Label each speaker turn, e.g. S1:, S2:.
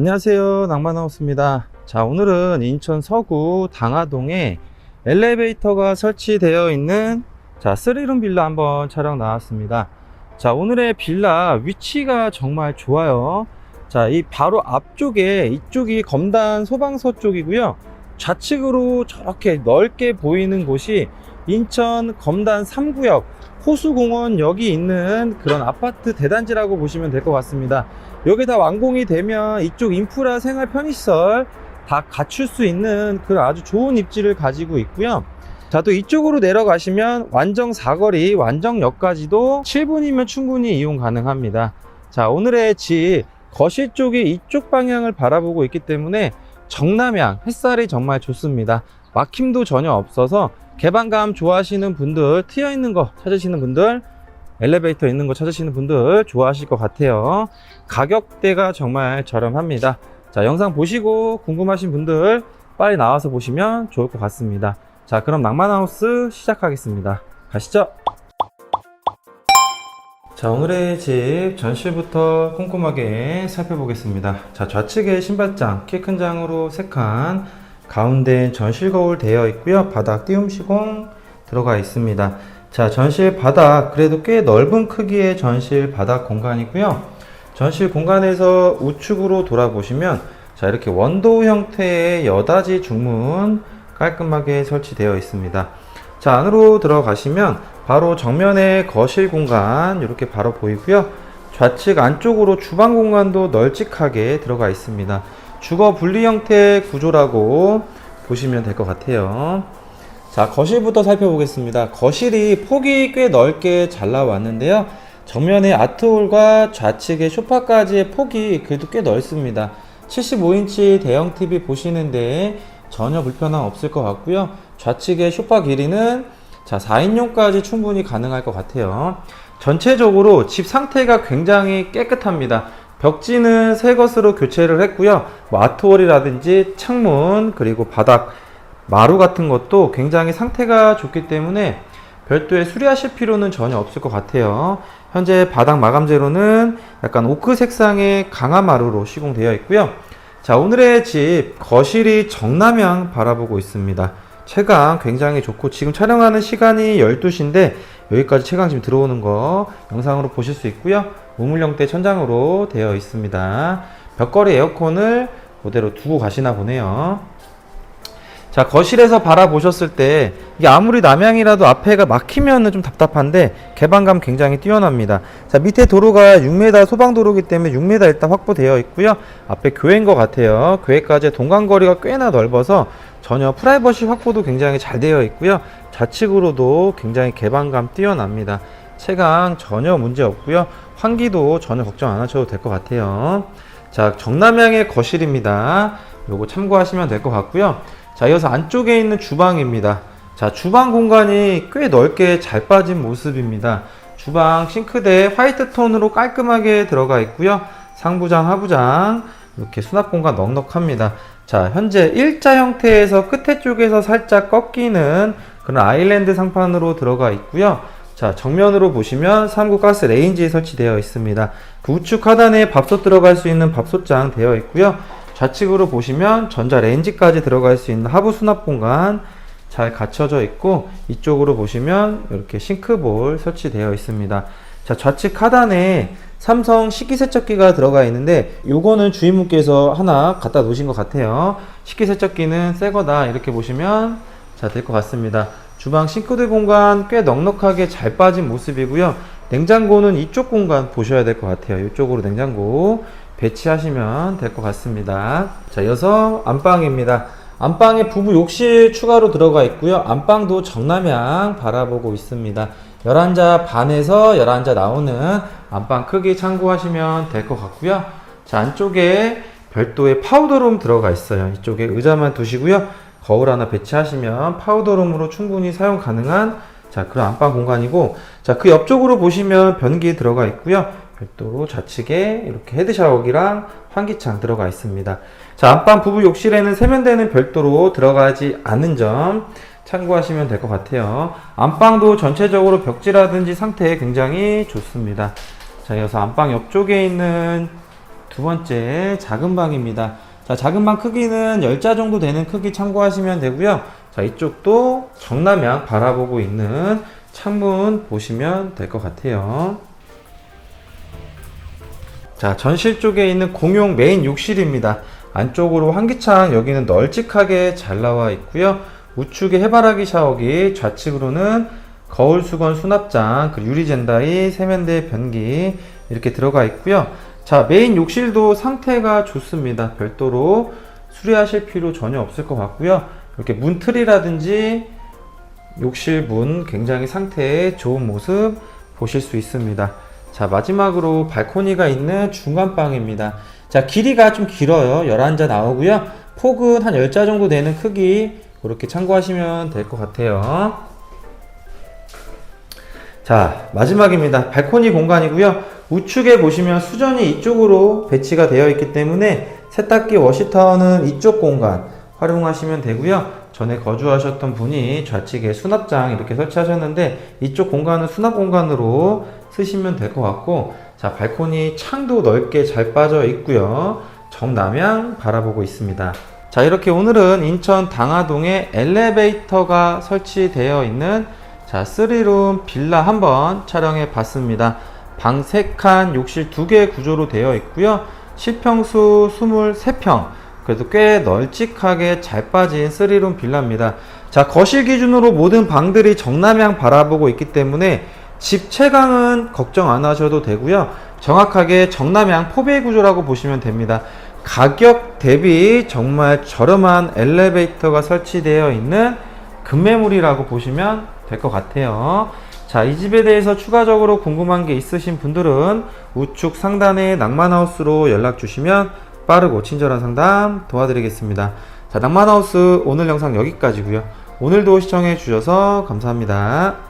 S1: 안녕하세요. 낭만하우스입니다. 자, 오늘은 인천 서구 당하동에 엘리베이터가 설치되어 있는 자, 쓰리룸 빌라 한번 촬영 나왔습니다. 자, 오늘의 빌라 위치가 정말 좋아요. 자, 이 바로 앞쪽에 이쪽이 검단 소방서 쪽이고요. 좌측으로 저렇게 넓게 보이는 곳이 인천 검단 3구역 호수공원 여기 있는 그런 아파트 대단지라고 보시면 될 것 같습니다. 여기 다 완공이 되면 이쪽 인프라 생활 편의시설 다 갖출 수 있는 그런 아주 좋은 입지를 가지고 있고요. 자, 또 이쪽으로 내려가시면 완정 사거리, 완정역까지도 7분이면 충분히 이용 가능합니다. 자, 오늘의 집 거실 쪽이 이쪽 방향을 바라보고 있기 때문에 정남향 햇살이 정말 좋습니다. 막힘도 전혀 없어서 개방감 좋아하시는 분들, 트여 있는 거 찾으시는 분들, 엘리베이터 있는 거 찾으시는 분들 좋아하실 것 같아요. 가격대가 정말 저렴합니다. 자, 영상 보시고 궁금하신 분들 빨리 나와서 보시면 좋을 것 같습니다. 자, 그럼 낭만하우스 시작하겠습니다. 가시죠. 자, 오늘의 집 전실부터 꼼꼼하게 살펴보겠습니다. 자, 좌측에 신발장, 키 큰 장으로 3칸, 가운데 전실 거울 되어 있고요. 바닥 띄움 시공 들어가 있습니다. 자, 전실 바닥, 그래도 꽤 넓은 크기의 전실 바닥 공간이고요. 전실 공간에서 우측으로 돌아보시면, 자, 이렇게 원도 형태의 여닫이 중문 깔끔하게 설치되어 있습니다. 자, 안으로 들어가시면 바로 정면에 거실 공간 이렇게 바로 보이고요. 좌측 안쪽으로 주방 공간도 널찍하게 들어가 있습니다. 주거 분리 형태의 구조라고 보시면 될 것 같아요. 자, 거실부터 살펴보겠습니다. 거실이 폭이 꽤 넓게 잘 나왔는데요. 정면에 아트홀과 좌측에 소파까지의 폭이 그래도 꽤 넓습니다. 75인치 대형 TV 보시는데 전혀 불편함 없을 것 같고요. 좌측의 소파 길이는 자, 4인용까지 충분히 가능할 것 같아요. 전체적으로 집 상태가 굉장히 깨끗합니다. 벽지는 새 것으로 교체를 했고요. 뭐 아트월이라든지 창문 그리고 바닥 마루 같은 것도 굉장히 상태가 좋기 때문에 별도의 수리하실 필요는 전혀 없을 것 같아요. 현재 바닥 마감 재료는 약간 오크 색상의 강화 마루로 시공되어 있고요. 자, 오늘의 집 거실이 정남향 바라보고 있습니다. 채광 굉장히 좋고 지금 촬영하는 시간이 12시인데 여기까지 채광 지금 들어오는 거 영상으로 보실 수 있고요. 우물형태 천장으로 되어 있습니다. 벽걸이 에어컨을 그대로 두고 가시나 보네요. 자, 거실에서 바라보셨을 때, 이게 아무리 남향이라도 앞에가 막히면 좀 답답한데, 개방감 굉장히 뛰어납니다. 자, 밑에 도로가 6m 소방도로기 때문에 6m 일단 확보되어 있고요. 앞에 교회인 것 같아요. 교회까지 동간거리가 꽤나 넓어서 전혀 프라이버시 확보도 굉장히 잘 되어 있고요. 좌측으로도 굉장히 개방감 뛰어납니다. 채광 전혀 문제 없고요. 환기도 전혀 걱정 안 하셔도 될 것 같아요. 자, 정남향의 거실입니다. 요거 참고하시면 될 것 같고요. 자, 이어서 안쪽에 있는 주방입니다. 자, 주방 공간이 꽤 넓게 잘 빠진 모습입니다. 주방 싱크대 화이트 톤으로 깔끔하게 들어가 있고요. 상부장, 하부장 이렇게 수납 공간 넉넉합니다. 자, 현재 일자 형태에서 끝에 쪽에서 살짝 꺾이는 그런 아일랜드 상판으로 들어가 있고요. 자, 정면으로 보시면 3구 가스 레인지 설치되어 있습니다. 그 우측 하단에 밥솥 들어갈 수 있는 밥솥장 되어 있고요. 좌측으로 보시면 전자 레인지까지 들어갈 수 있는 하부 수납 공간 잘 갖춰져 있고 이쪽으로 보시면 이렇게 싱크볼 설치되어 있습니다. 자, 좌측 하단에 삼성 식기세척기가 들어가 있는데 요거는 주인분께서 하나 갖다 놓으신 것 같아요. 식기세척기는 새 거다 이렇게 보시면 자, 될것 같습니다. 주방 싱크대 공간 꽤 넉넉하게 잘 빠진 모습이고요. 냉장고는 이쪽 공간 보셔야 될 것 같아요. 이쪽으로 냉장고 배치하시면 될 것 같습니다. 자, 이어서 안방입니다. 안방에 부부 욕실 추가로 들어가 있고요. 안방도 정남향 바라보고 있습니다. 11자 반에서 11자 나오는 안방 크기 참고하시면 될 것 같고요. 자, 안쪽에 별도의 파우더룸 들어가 있어요. 이쪽에 의자만 두시고요. 거울 하나 배치하시면 파우더룸으로 충분히 사용 가능한 자, 그런 안방 공간이고 자, 그 옆쪽으로 보시면 변기 들어가 있고요. 별도로 좌측에 이렇게 헤드 샤워기랑 환기창 들어가 있습니다. 자, 안방 부부 욕실에는 세면대는 별도로 들어가지 않은 점 참고하시면 될 것 같아요. 안방도 전체적으로 벽지라든지 상태 굉장히 좋습니다. 자, 이어서 안방 옆쪽에 있는 두 번째 작은 방입니다. 자, 작은 방 크기는 10자 정도 되는 크기 참고하시면 되고요. 자, 이쪽도 정남향 바라보고 있는 창문 보시면 될 것 같아요. 자, 전실 쪽에 있는 공용 메인 욕실입니다. 안쪽으로 환기창 여기는 널찍하게 잘 나와 있고요. 우측에 해바라기 샤워기, 좌측으로는 거울 수건 수납장, 그리고 유리 젠다이, 세면대 변기 이렇게 들어가 있고요. 자, 메인 욕실도 상태가 좋습니다. 별도로 수리하실 필요 전혀 없을 것 같고요. 이렇게 문틀이라든지 욕실 문 굉장히 상태 좋은 모습 보실 수 있습니다. 자, 마지막으로 발코니가 있는 중간방입니다. 자, 길이가 좀 길어요. 11자 나오고요. 폭은 한 10자 정도 되는 크기 그렇게 참고하시면 될 것 같아요. 자, 마지막입니다. 발코니 공간이고요. 우측에 보시면 수전이 이쪽으로 배치가 되어 있기 때문에 세탁기 워시타워는 이쪽 공간 활용하시면 되고요. 전에 거주하셨던 분이 좌측에 수납장 이렇게 설치하셨는데 이쪽 공간은 수납 공간으로 쓰시면 될 것 같고 자, 발코니 창도 넓게 잘 빠져 있고요. 정남향 바라보고 있습니다. 자, 이렇게 오늘은 인천 당하동에 엘리베이터가 설치되어 있는 자, 3룸 빌라 한번 촬영해 봤습니다. 방 3칸, 욕실 2개 구조로 되어 있고요. 실평수 23평. 그래도 꽤 널찍하게 잘 빠진 3룸 빌라입니다. 자, 거실 기준으로 모든 방들이 정남향 바라보고 있기 때문에 집 채광은 걱정 안 하셔도 되고요. 정확하게 정남향 포베이 구조라고 보시면 됩니다. 가격 대비 정말 저렴한 엘리베이터가 설치되어 있는 급매물이라고 보시면 될 것 같아요. 자, 이 집에 대해서 추가적으로 궁금한 게 있으신 분들은 우측 상단의 낭만하우스로 연락 주시면 빠르고 친절한 상담 도와드리겠습니다. 자, 낭만하우스 오늘 영상 여기까지고요. 오늘도 시청해 주셔서 감사합니다.